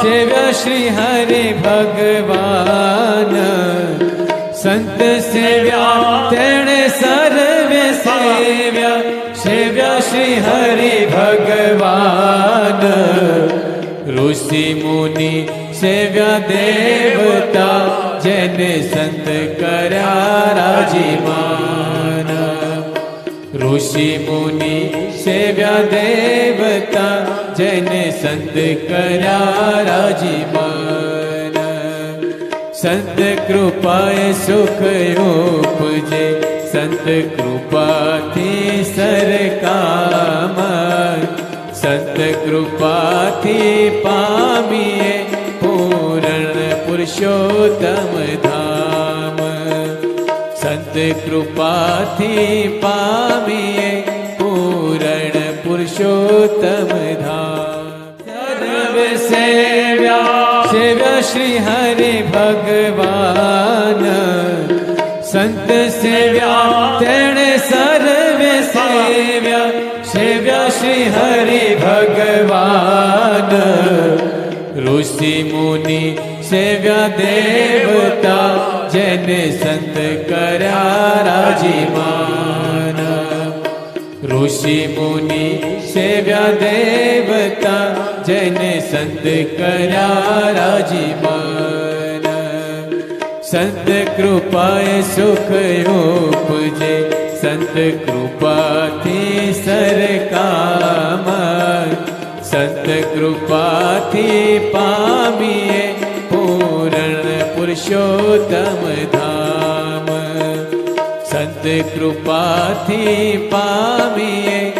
शिव श्री हरि भगवान। संत सेव्या तैण सर्व सेव्या। शिव श्री हरि भगवान। ऋषि मुनि सेव्या देवता, जन संत करा राजीमान ऋषि मुनि सेव्या देवता જેને સંત કર્યા રાજીમાન સંત કૃપાએ સુખ ઉપજે, સંત કૃપાથી સરકામ સંત કૃપાથી પામીએ પૂરણ પુરુષોત્તમ ધામ. સંત કૃપાથી પામીએ श्री हरि भगवान। संत सेव्या तैण सर्व सेव्या सेव्या श्री हरि भगवान। ऋषि मुनि सेव्या देवता, जन संत करा राज़ी माँ ઋષિ મુનિ સેવ્યા દેવતા જેને સંત કર્યા રાજીમાન સંત કૃપાએ સુખ ઉપજે, સંત કૃપાથી સરકામ. સંત કૃપાથી પામીએ પૂરણ પુરુષોત્તમ ધામ. सद्कृपाथि पामिये